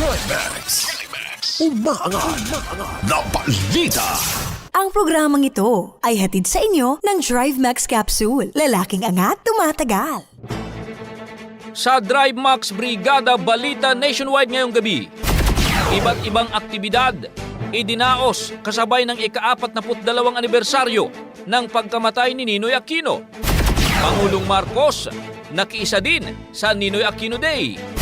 Drive Max. Umaangat na balita. Ang programang ito ay hatid sa inyo ng Drive Max Capsule. Lalaking angat, tumatagal. Sa Drive Max Brigada Balita Nationwide ngayong gabi, iba't ibang aktibidad idinaos kasabay ng ika-42 anibersaryo ng pagkamatay ni Ninoy Aquino. Pangulong Marcos nakiisa din sa Ninoy Aquino Day.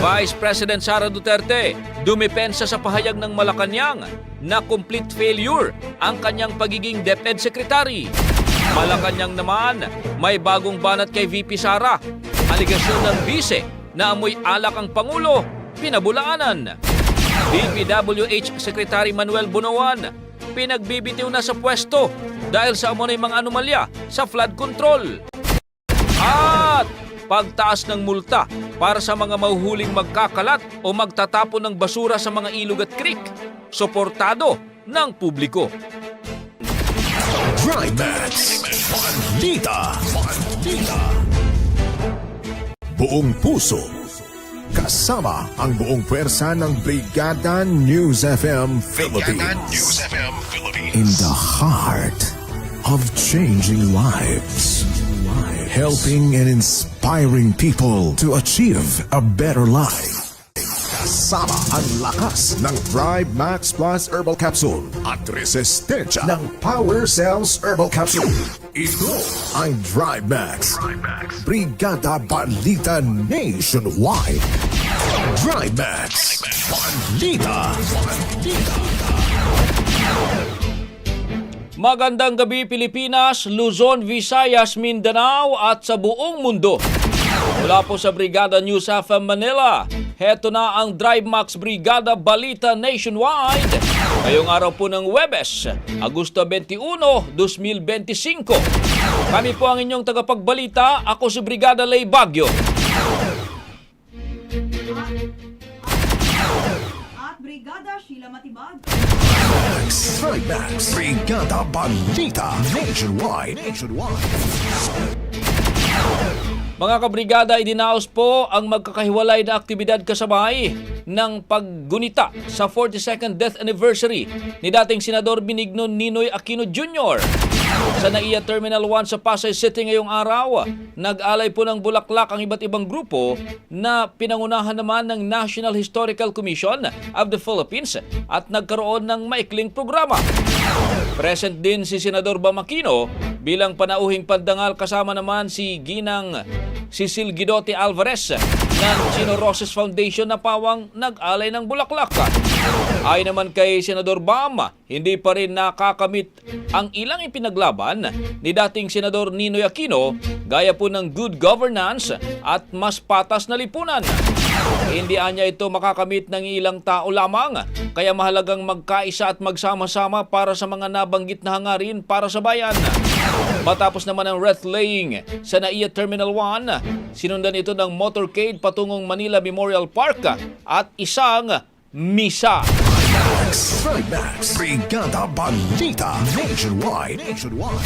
Vice President Sara Duterte dumepensa sa pahayag ng Malacanang na complete failure ang kanyang pagiging DepEd Secretary. Malacanang naman may bagong banat kay VP Sara. Aligasyon ng bise na amoy alak ang Pangulo, pinabulaanan. DPWH Secretary Manuel Bunawan, pinagbibitiw na sa pwesto dahil sa amunay mga anomalya sa flood control. At pagtaas ng multa para sa mga mahuhuling magkakalat o magtatapon ng basura sa mga ilog at creek, suportado ng publiko. Max. Buong puso. Kasama ang buong pwersa ng Brigada News FM Philippines. In the heart of changing lives. Helping and inspiring people to achieve a better life. Kasama ang lakas ng Thrive Max Plus Herbal Capsule at resistensya ng Power Cells Herbal Capsule. Ito ang Thrive Max. Brigada Balita Nationwide. Thrive Max. Balita. Balita. Magandang gabi Pilipinas, Luzon, Visayas, Mindanao at sa buong mundo. Mula po sa Brigada News FM Manila, heto na ang Drive Max Brigada Balita Nationwide. Ngayong araw po ng Webes, Agosto 21, 2025. Kami po ang inyong tagapagbalita, ako si Brigada Lay Bagyo. Brigada Sheila Matibag. Thrive Max. Brigada Balita Nationwide. Nationwide. Mga kabrigada, idinaos po ang magkakahiwalay na aktibidad kasabay ng paggunita sa 42nd death anniversary ni dating Senador Benigno Ninoy Aquino Jr. Sa NAIA Terminal 1 sa Pasay City ngayong araw, nag-alay po ng bulaklak ang iba't ibang grupo na pinangunahan naman ng National Historical Commission of the Philippines at nagkaroon ng maikling programa. Present din si Senador Bamakino bilang panauhing pandangal kasama naman si Ginang Cecil Guidotti Alvarez ng Chino Roses Foundation na pawang nag-alay ng bulaklak. Ay naman kay Senador Bam, hindi pa rin nakakamit ang ilang ipinaglaban ni dating Senador Ninoy Aquino gaya po ng good governance at mas patas na lipunan. Hindi anya ito makakamit ng ilang tao lamang, kaya mahalagang magkaisa at magsama-sama para sa mga nabanggit na hangarin para sa bayan. Matapos naman ang wreath laying sa NAIA Terminal 1, sinundan ito ng motorcade patungong Manila Memorial Park at isang misa. Trimax, Brigada Balita, Nationwide, Nationwide.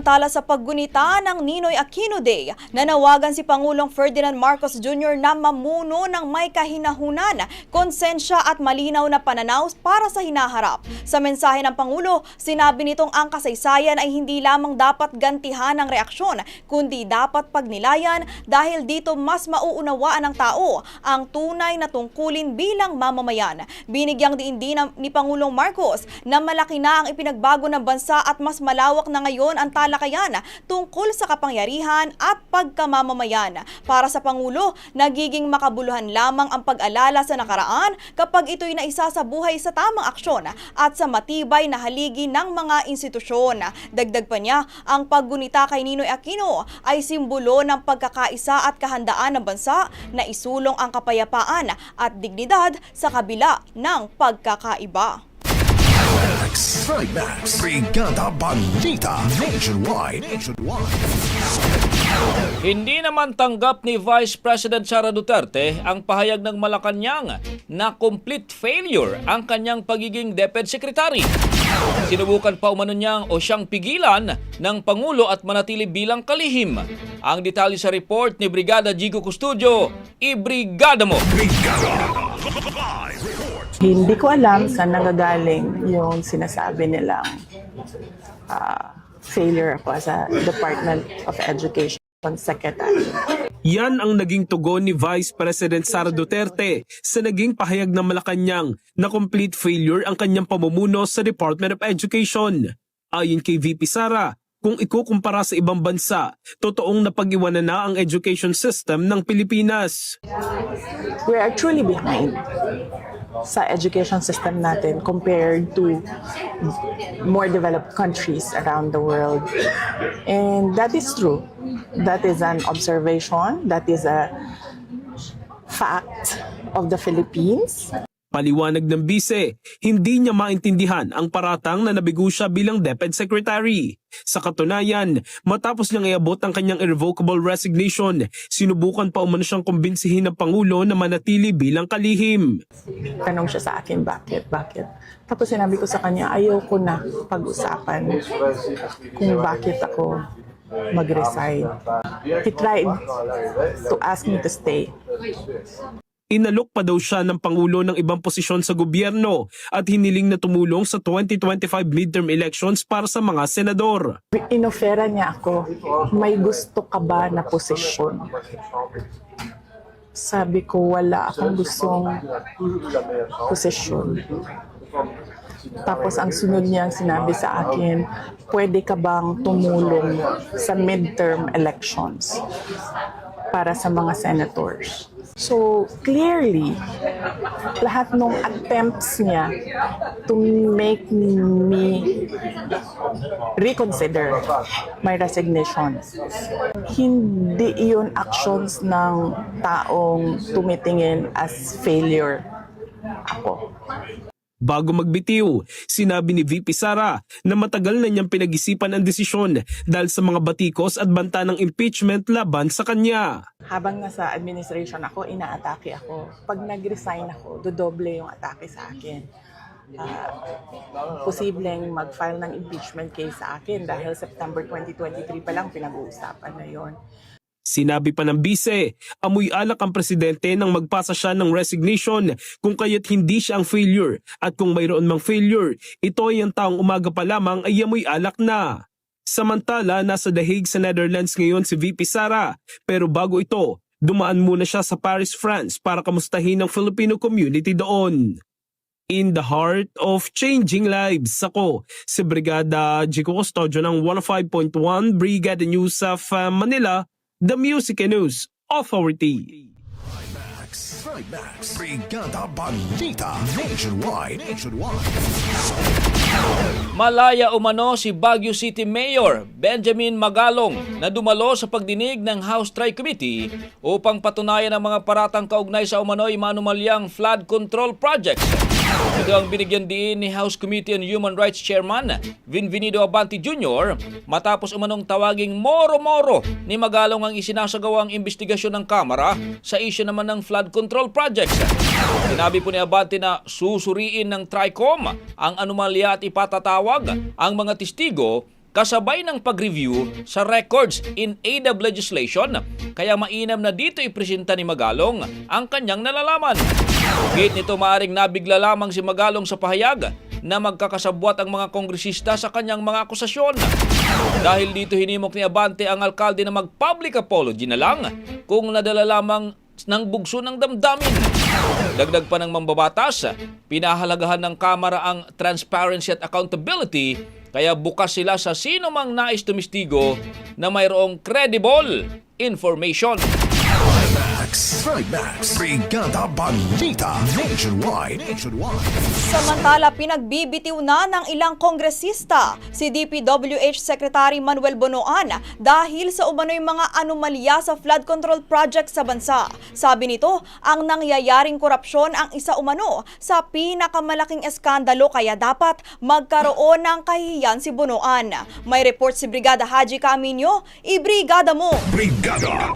Tala sa paggunita ng Ninoy Aquino Day, nanawagan si Pangulong Ferdinand Marcos Jr. na mamuno ng may kahinahunan, konsensya at malinaw na pananaw para sa hinaharap. Sa mensahe ng Pangulo, sinabi nitong ang kasaysayan ay hindi lamang dapat gantihan ng reaksyon, kundi dapat pagnilayan dahil dito mas mauunawaan ng tao ang tunay na tungkulin bilang mamamayan. Binigyang diin din ni Pangulong Marcos na malaki na ang ipinagbago ng bansa at mas malawak na ngayon ang talakayan tungkol sa kapangyarihan at pagkamamamayan. Para sa Pangulo, nagiging makabuluhan lamang ang pag-alala sa nakaraan kapag ito'y naisa sa buhay sa tamang aksyon at sa matibay na haligi ng mga institusyon. Dagdag pa niya, ang paggunita kay Ninoy Aquino ay simbolo ng pagkakaisa at kahandaan ng bansa na isulong ang kapayapaan at dignidad sa kabila ng pagkakaiba. Trimax, Brigada Balita, Nationwide, Nationwide. Hindi naman tanggap ni Vice President Sara Duterte ang pahayag ng Malacanang na complete failure ang kanyang pagiging DepEd Secretary. Sinubukan pa umano niyang o siyang pigilan ng Pangulo at manatili bilang kalihim. Ang detalye sa report ni Brigada Jigo Custodio, ibrigada mo! Brigada. Hindi ko alam saan nanggagaling yung sinasabi nilang ah, failure ako as a Department of Education Secretary. Yan ang naging tugon ni Vice President Sara Duterte sa naging pahayag ng Malacanang na complete failure ang kanyang pamumuno sa Department of Education. Ayon kay VP Sara, kung ikukumpara sa ibang bansa, totoong napag-iwanan na ang education system ng Pilipinas. We are truly behind sa education system natin compared to more developed countries around the world. And that is true. That is an observation. That is a fact of the Philippines. Paliwanag ng bise, hindi niya maintindihan ang paratang na nabigo siya bilang DepEd Secretary. Sa katunayan, matapos niyang iabot ang kanyang irrevocable resignation, sinubukan pa umano siyang kumbinsihin ng Pangulo na manatili bilang kalihim. Tanong siya sa akin, bakit, bakit? Tapos sinabi ko sa kanya, ayaw ko na pag-usapan kung bakit ako mag-resign. He tried to ask me to stay. Inalok pa daw siya ng Pangulo ng ibang posisyon sa gobyerno at hiniling na tumulong sa 2025 midterm elections para sa mga senador. Inofera niya ako, may gusto ka ba na posisyon? Sabi ko, wala akong gustong posisyon. Tapos ang sunod niyang sinabi sa akin, pwede ka bang tumulong sa midterm elections para sa mga senators? So clearly, lahat ng attempts niya to make me reconsider my resignation. Hindi iyon actions ng taong tumitingin as failure ako. Bago magbitiw, sinabi ni VP Sara na matagal na niyang pinag-isipan ang desisyon dahil sa mga batikos at banta ng impeachment laban sa kanya. Habang nasa administration ako, inaatake ako. Pag nag-resign ako, dodoble yung atake sa akin. Ah, posibleng mag-file ng impeachment case sa akin dahil September 2023 pa lang pinag-uusapan na yon. Sinabi pa ng bise, amoy alak ang presidente nang magpasa siya ng resignation kung kaya't hindi siya ang failure at kung mayroon mang failure, ito ay ang taong umaga pa lamang ay amoy alak na. Samantala, nasa The Hague sa Netherlands ngayon si VP Sara pero bago ito, dumaan muna siya sa Paris, France para kamustahin ang Filipino community doon. in the heart of changing lives. Ako, si Brigada Jico Custodio ng 105.1 Brigada News of uh, Manila, the Music and News Authority. Trimax. Brigada Balita. Nationwide. Nationwide. Malaya umano si Baguio City Mayor Benjamin Magalong na dumalo sa pagdinig ng House Tri-Committee upang patunayan ang mga paratang kaugnay sa umano'y manumalyang flood control projects. Ito ang binigyan din ni House Committee on Human Rights Chairman Vinvenido Abante Jr. matapos umanong tawaging moro-moro ni Magalong ang isinasagawang investigasyon ng Kamara sa isyu naman ng flood control projects. Sinabi po ni Abante na susuriin ng TRICOM ang anomalya at ipatatawag ang mga testigo kasabay ng pag-review sa records in aid of legislation kaya mainam na dito ipresenta ni Magalong ang kanyang nalalaman. Gate nito maaring nabigla lamang si Magalong sa pahayag na magkakasabwat ang mga kongresista sa kanyang mga akusasyon. Dahil dito hinimok ni Abante ang alkalde na mag-public apology na lang kung nadala lamang ng bugso ng damdamin. Dagdag pa ng mambabatas, pinahalagahan ng Kamara ang transparency at accountability kaya bukas sila sa sino mang nais tumistigo na mayroong credible information. Trimax. Trimax. Brigada Balita. Nationwide. Nationwide. Samantala, pinagbibitiw na ng ilang kongresista si DPWH Secretary Manuel Bonoan dahil sa umano'y mga anomalya sa flood control project sa bansa. Sabi nito, ang nangyayaring korupsyon ang isa umano sa pinakamalaking eskandalo kaya dapat magkaroon ng kahihiyan si Bonoan. May report si Brigada Haji Camino, ibrigada mo! Brigada.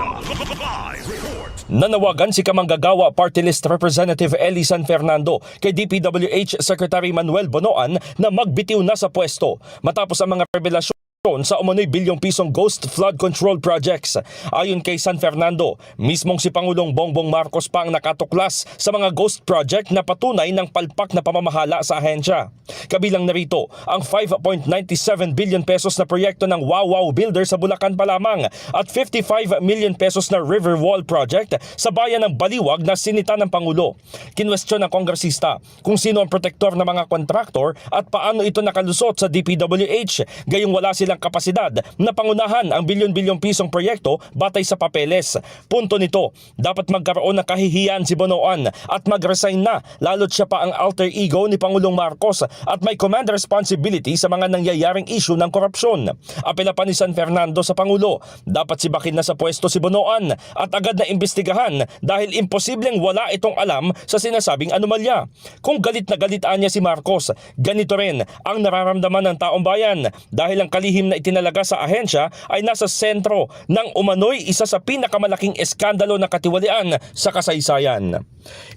Live report. Nanawagan si Kamanggagawa Party List Representative Eli San Fernando kay DPWH Secretary Manuel Bonoan na magbitiw na sa pwesto. Matapos ang mga revelasyon sa umano'y bilyong pisong ghost flood control projects. Ayon kay San Fernando, mismong si Pangulong Bongbong Marcos pa ang nakatuklas sa mga ghost project na patunay ng palpak na pamamahala sa ahensya. Kabilang narito ang 5.97 billion pesos na proyekto ng Wow Builder sa Bulacan pa lamang at 55 million pesos na River Wall project sa bayan ng Baliwag na sinita ng Pangulo. Kinwestiyon ng kongresista kung sino ang protektor ng mga kontraktor at paano ito nakalusot sa DPWH gayong wala silang kapasidad na pangunahan ang bilyon-bilyong pisong proyekto batay sa papeles. Punto nito, dapat magkaroon ng kahihiyan si Bonoan at mag-resign na lalo't siya pa ang alter ego ni Pangulong Marcos at may command responsibility sa mga nangyayaring issue ng korupsyon. Apela pa ni San Fernando sa Pangulo, dapat sibakin na sa pwesto si Bonoan at agad na imbestigahan dahil imposibleng wala itong alam sa sinasabing anomalya. Kung galit na galitaan niya si Marcos, ganito rin ang nararamdaman ng taong bayan dahil ang kalihim na itinalaga sa ahensya ay nasa sentro ng umano'y isa sa pinakamalaking eskandalo na katiwalian sa kasaysayan.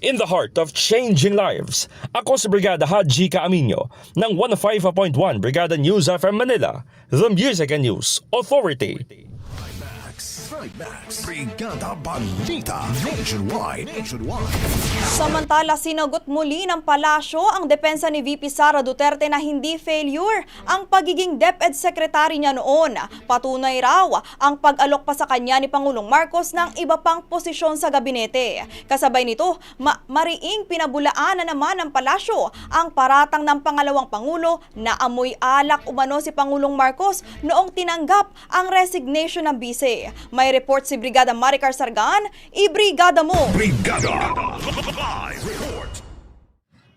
In the heart of changing lives, ako si Brigada Haji Caaminyo ng 105.1 Brigada News FM Manila, the Music and News Authority. Trimax. Brigada Balita. Nationwide. Nationwide. Samantala, sinagot muli ng palasyo ang depensa ni VP Sara Duterte na hindi failure ang pagiging DepEd Secretary niya noon. Patunay raw ang pag-alok pa sa kanya ni Pangulong Marcos ng iba pang posisyon sa gabinete. Kasabay nito, ma- mariing pinabulaan na naman ng palasyo ang paratang ng pangalawang Pangulo na amoy alak umano si Pangulong Marcos noong tinanggap ang resignation ng bise. May report si Brigada Maricar Sargan, ibrigada mo! Brigada. Live report.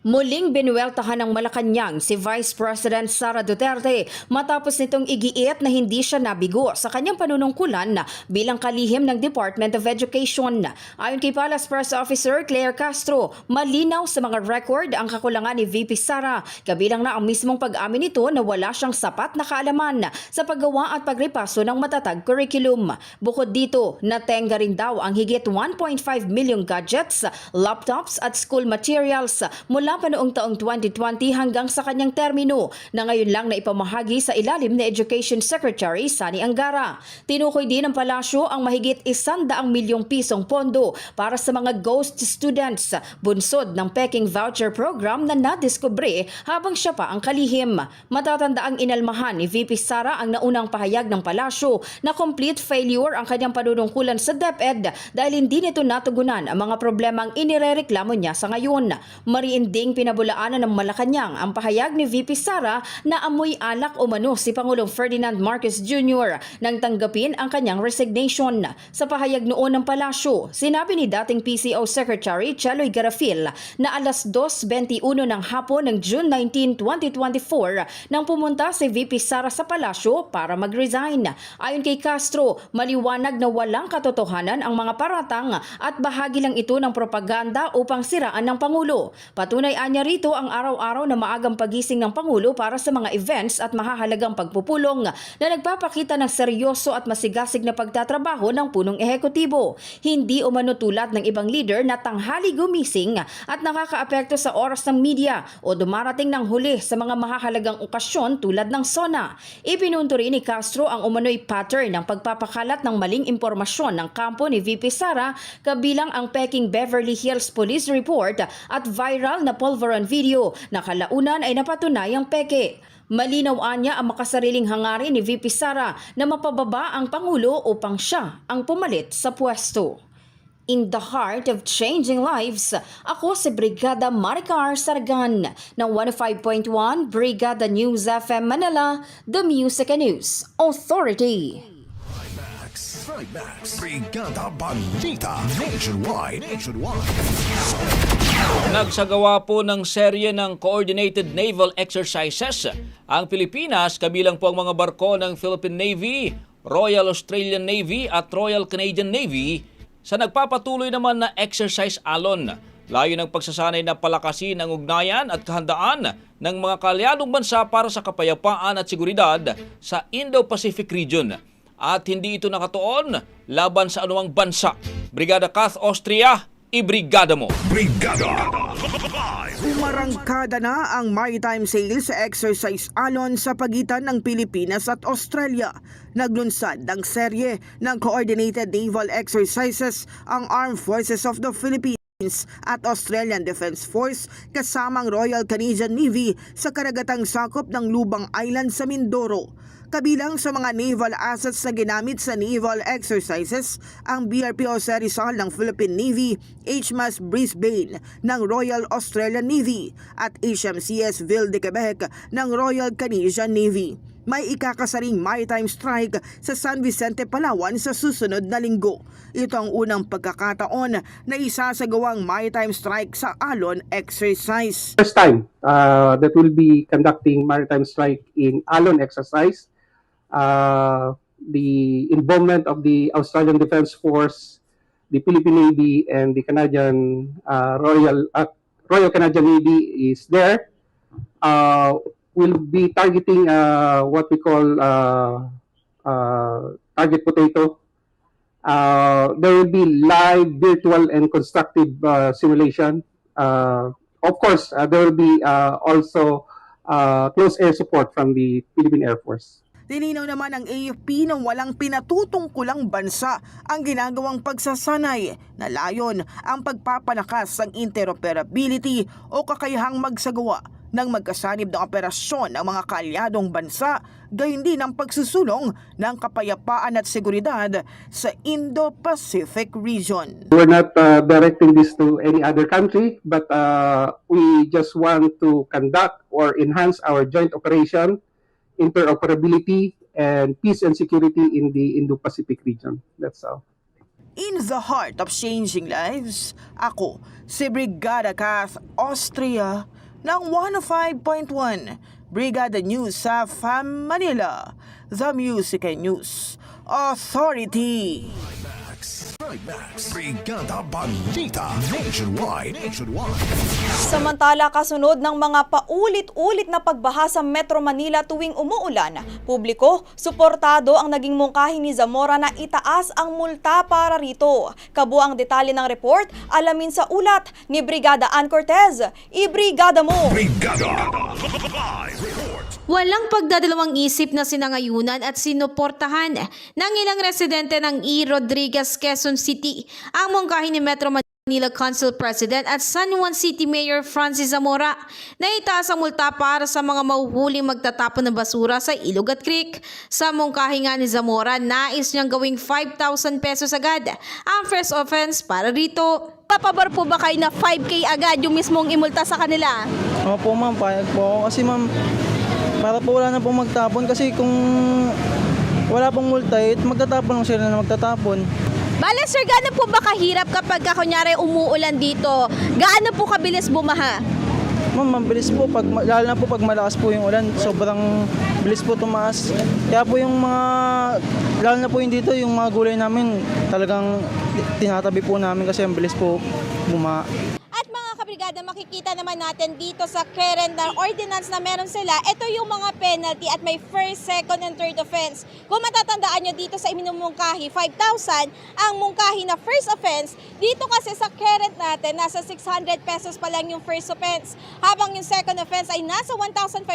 Muling binuweltahan ng Malacanang si Vice President Sara Duterte matapos nitong igiit na hindi siya nabigo sa kanyang panunungkulan bilang kalihim ng Department of Education. Ayon kay Palace Press Officer Claire Castro, malinaw sa mga record ang kakulangan ni VP Sara, kabilang na ang mismong pag-amin nito na wala siyang sapat na kaalaman sa paggawa at pagripaso ng matatag curriculum. Bukod dito, natenga rin daw ang higit 1.5 million gadgets, laptops at school materials mula pa noong taong 2020 hanggang sa kanyang termino na ngayon lang na ipamahagi sa ilalim ni Education Secretary Sani Angara. Tinukoy din ng palasyo ang mahigit isandaang milyong pisong pondo para sa mga ghost students, bunsod ng Peking Voucher Program na nadiskubre habang siya pa ang kalihim. Matatanda ang inalmahan ni VP Sara ang naunang pahayag ng palasyo na complete failure ang kanyang panunungkulan sa DepEd dahil hindi nito natugunan ang mga problemang inirereklamo niya sa ngayon. Mariin din Muling pinabulaanan ng Malacanang ang pahayag ni VP Sara na amoy alak umano si Pangulong Ferdinand Marcos Jr. nang tanggapin ang kanyang resignation. Sa pahayag noon ng palasyo, sinabi ni dating PCO Secretary Cheloy Garafil na alas 2.21 ng hapon ng June 19, 2024 nang pumunta si VP Sara sa palasyo para mag-resign. Ayon kay Castro, maliwanag na walang katotohanan ang mga paratang at bahagi lang ito ng propaganda upang siraan ng Pangulo. Patunay anya rito ang araw-araw na maagang pagising ng Pangulo para sa mga events at mahahalagang pagpupulong na nagpapakita ng seryoso at masigasig na pagtatrabaho ng punong ehekutibo. Hindi umano tulad ng ibang leader na tanghali gumising at nakakaapekto sa oras ng media o dumarating ng huli sa mga mahahalagang okasyon tulad ng SONA. Ipinunto rin ni Castro ang umano'y pattern ng pagpapakalat ng maling impormasyon ng kampo ni VP Sara kabilang ang Peking Beverly Hills Police Report at viral na pulveron video na kalaunan ay napatunayang peke. Malinaw anya ang makasariling hangarin ni VP Sara na mapababa ang Pangulo upang siya ang pumalit sa pwesto. In the heart of changing lives, ako si Brigada Maricar Sargan ng 105.1 Brigada News FM Manila, The Music and News Authority. Trimax. Brigada Balita. Nationwide. Nationwide. Nagsagawa po ng serye ng Coordinated Naval Exercises ang Pilipinas kabilang po ang mga barko ng Philippine Navy, Royal Australian Navy at Royal Canadian Navy sa nagpapatuloy naman na exercise alon. Layo ng pagsasanay na palakasin ang ugnayan at kahandaan ng mga kalyadong bansa para sa kapayapaan at seguridad sa Indo-Pacific region. At hindi ito nakatuon laban sa anumang bansa. Brigada Kath Austria, ibrigada mo. Brigada. Umarangkada na ang maritime sales exercise alon sa pagitan ng Pilipinas at Australia. Naglunsad ng serye ng Coordinated Naval Exercises ang Armed Forces of the Philippines at Australian Defence Force kasamang Royal Canadian Navy sa karagatang sakop ng Lubang Island sa Mindoro. Kabilang sa mga naval assets na ginamit sa naval exercises ang BRP Jose Rizal ng Philippine Navy, HMAS Brisbane ng Royal Australian Navy at HMCS Ville de Quebec ng Royal Canadian Navy. May ikakasaring maritime strike sa San Vicente, Palawan sa susunod na linggo. Ito ang unang pagkakataon na isasagawang maritime strike sa Alon exercise. first time uh, that will be conducting maritime strike in Alon exercise. Uh, the involvement of the Australian Defence Force, the Philippine Navy, and the Canadian uh, Royal uh, Royal Canadian Navy is there. Uh, will be targeting uh, what we call uh, uh, target potato. Uh, there will be live, virtual, and constructive uh, simulation. Uh, of course, uh, there will be uh, also uh, close air support from the Philippine Air Force. Tininaw naman ng AFP na walang pinatutungkulang bansa ang ginagawang pagsasanay na layon ang pagpapalakas ng interoperability o kakayahang magsagawa ng magkasanib na operasyon ng mga kalyadong bansa gayon din ang pagsusulong ng kapayapaan at seguridad sa Indo-Pacific region. We're not uh, directing this to any other country, but uh, we just want to conduct or enhance our joint operation, interoperability, and peace and security in the Indo-Pacific region. That's all. In the heart of changing lives, ako si Brigada Kath Austria ng 105.1 Brigada News sa FAM Manila, The Music and News Authority. Trimax. Brigada Balita. Nationwide. Nationwide. Samantala, kasunod ng mga paulit-ulit na pagbaha sa Metro Manila tuwing umuulan, publiko, suportado ang naging mungkahi ni Zamora na itaas ang multa para rito. Kabu ang detalye ng report, alamin sa ulat ni Brigada Ann Cortez. Ibrigada mo! Brigada. Live report. Walang pagdadalawang isip na sinangayunan at sinuportahan ng ilang residente ng E. Rodriguez, Quezon City ang mungkahi ni Metro Manila Council President at San Juan City Mayor Francis Zamora na itaas ang multa para sa mga mahuhuling magtatapon ng basura sa ilog at creek. Sa mungkahi nga ni Zamora, nais niyang gawing 5,000 pesos agad ang first offense para rito. papabor po ba kayo na 5K agad yung mismong imulta sa kanila? Opo ma'am, payag po ako. Kasi ma'am, para po wala na pong magtapon. Kasi kung wala pong multa, eh, magtatapon lang sila na magtatapon. Bale sir, gaano po ba kahirap kapag ka, kunyari umuulan dito? Gaano po kabilis bumaha? Ma'am, mabilis po. Pag, lalo na po pag malakas po yung ulan, sobrang bilis po tumaas. Kaya po yung mga, lalo na po yung dito, yung mga gulay namin, talagang tinatabi po namin kasi ang bilis po bumaha. Kabrigada, makikita naman natin dito sa current na ordinance na meron sila, ito yung mga penalty at may first, second, and third offense. Kung matatandaan nyo dito sa iminumungkahi, 5,000, ang mungkahi na first offense, dito kasi sa current natin, nasa 600 pesos pa lang yung first offense. Habang yung second offense ay nasa 1,500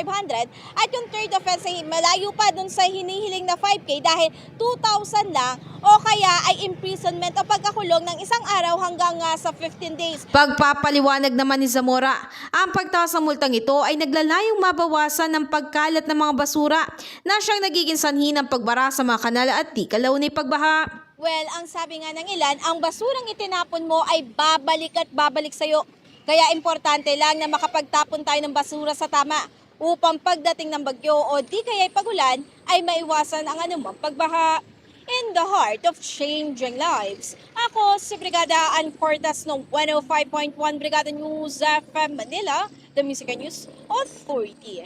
at yung third offense ay malayo pa dun sa hinihiling na 5K dahil 2,000 lang o kaya ay imprisonment o pagkakulong ng isang araw hanggang ah, sa 15 days. Pagpapaliwanag naman ni Zamora, ang pagtaas ng multang ito ay naglalayong mabawasan ng pagkalat ng mga basura na siyang nagiging sanhi ng pagbara sa mga kanal at di kalaunay pagbaha. Well, ang sabi nga ng ilan, ang basurang itinapon mo ay babalik at babalik sa'yo. Kaya importante lang na makapagtapon tayo ng basura sa tama upang pagdating ng bagyo o di kaya pagulan ay maiwasan ang anumang pagbaha. In the heart of changing lives. Ako si Brigada Ann Cortas ng 105.1 Brigada News FM Manila, the Music News Authority.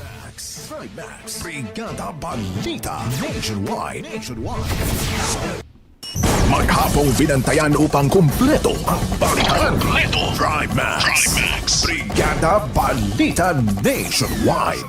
Max, Trimax, Brigada Balita Nationwide. Nationwide. Maghapong binantayan upang kumpleto ang balikan. Kumpleto. Drive Max. Brigada Balita Nationwide.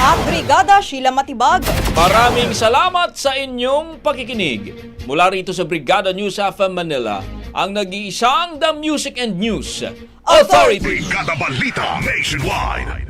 At Brigada Sheila Matibag. Maraming salamat sa inyong pakikinig. Mula rito sa Brigada News FM Manila, ang nag-iisang The Music and News Authority. Brigada Balita Nationwide.